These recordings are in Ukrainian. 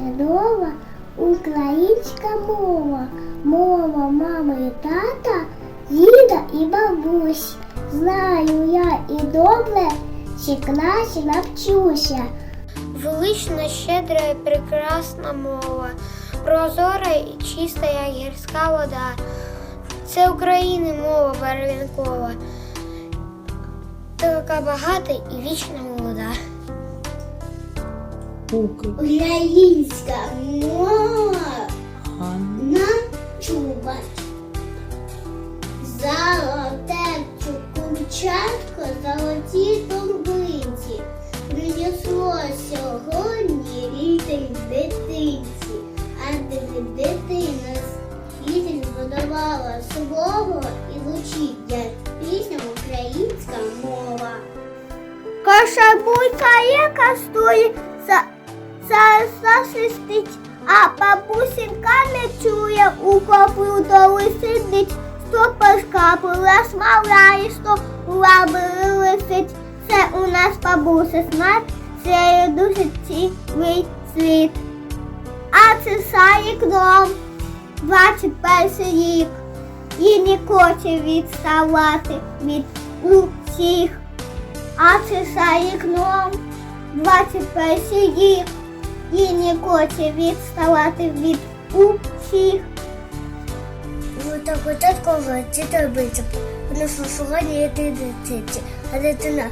чудова українська мова. Мова мами і тата, діда і бабусь. Знаю я і добре, всі класі навчуся. Велична, щедра і прекрасна мова, прозора і чиста, як гірська вода. Це України мова барвінкова, така багата і вічно молода. Українська мова нам чубать. Золоте курчатко, золоті торбинці. Принесло сьогодні рідень дитинці, а де дитина світень подавала слово і звучить як пісня українська мова. Кошабуйка є кастує, засвистить, а бабусінка не чує, у копу доли сидить, стопашка була смоляє, сто лаби лисить. Це у нас бабуся смерть, це дуже цілий світ. А це саїк дом, 21 рік, і не хоче відставати від усіх. А це саїк дом, 21 рік, і не хоче відставати від усіх. Вот так вот такого діти робиться. Воно що сьогодні є ти дитинці, а дитина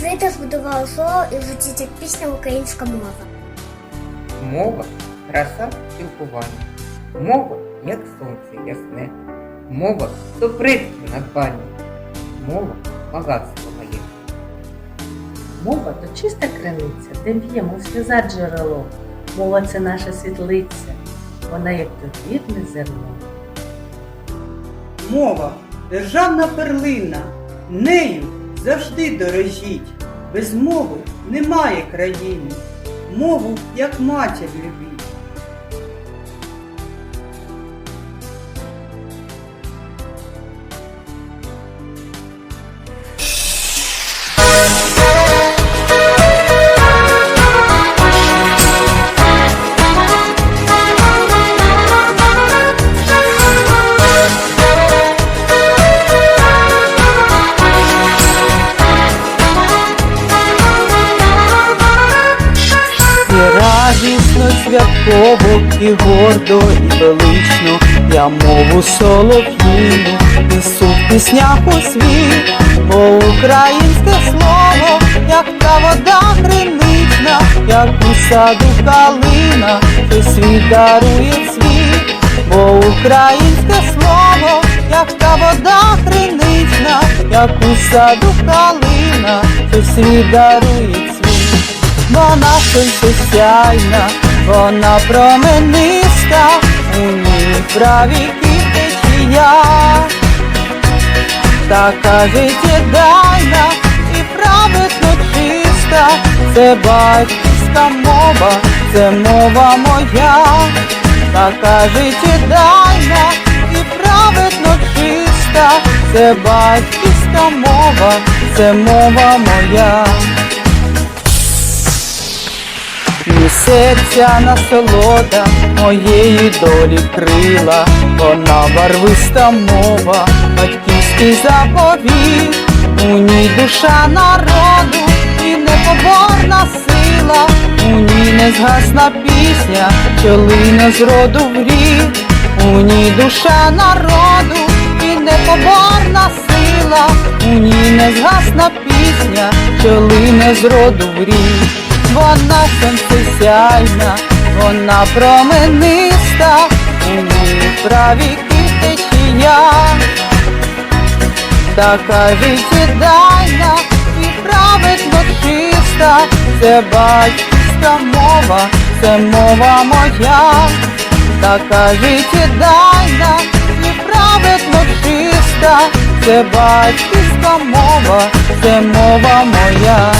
жита збудувала слово і звучить як пісня українська мова. Мова краса спілкування. Мова як сонце ясне. Мова то предків надбання. Мова багатство. Мова то чиста криниця, де б'є, мов сльоза джерело. Мова це наша світлиця, вона як довірне зерно. Мова державна перлина, нею завжди дорожіть. Без мови немає країни. Мову як матір любіть. Святково, і гордо, і велично. Я мову солов'їну несу в піснях у світ, бо українське слово, як та вода кринична, як у саду калина, що світ дарує світ, бо українське слово, як та вода кринична, як у саду калина, що світ дарує світ. Вона сонце сяйна, вона промениста, у ній праві течія, така життєдайна і праведно чиста, це батьківська мова, це мова моя, така життєдайна і праведно чиста, це батьківська мова, це мова моя. Серця насолода моєї долі крила, вона барвиста мова, батьківський заповіт, у ній душа народу і непоборна сила, у ній не згасна пісня, що лине з роду в рік, у ній душа народу і непоборна сила, у ній не згасна пісня, що лине з в рік. Вона сонце сяйна, вона промениста, у ній праві течія, така життєдайна і праведно чиста, це батьківська мова, це мова моя, така життєдайна і праведно чиста, це батьківська мова, це мова моя.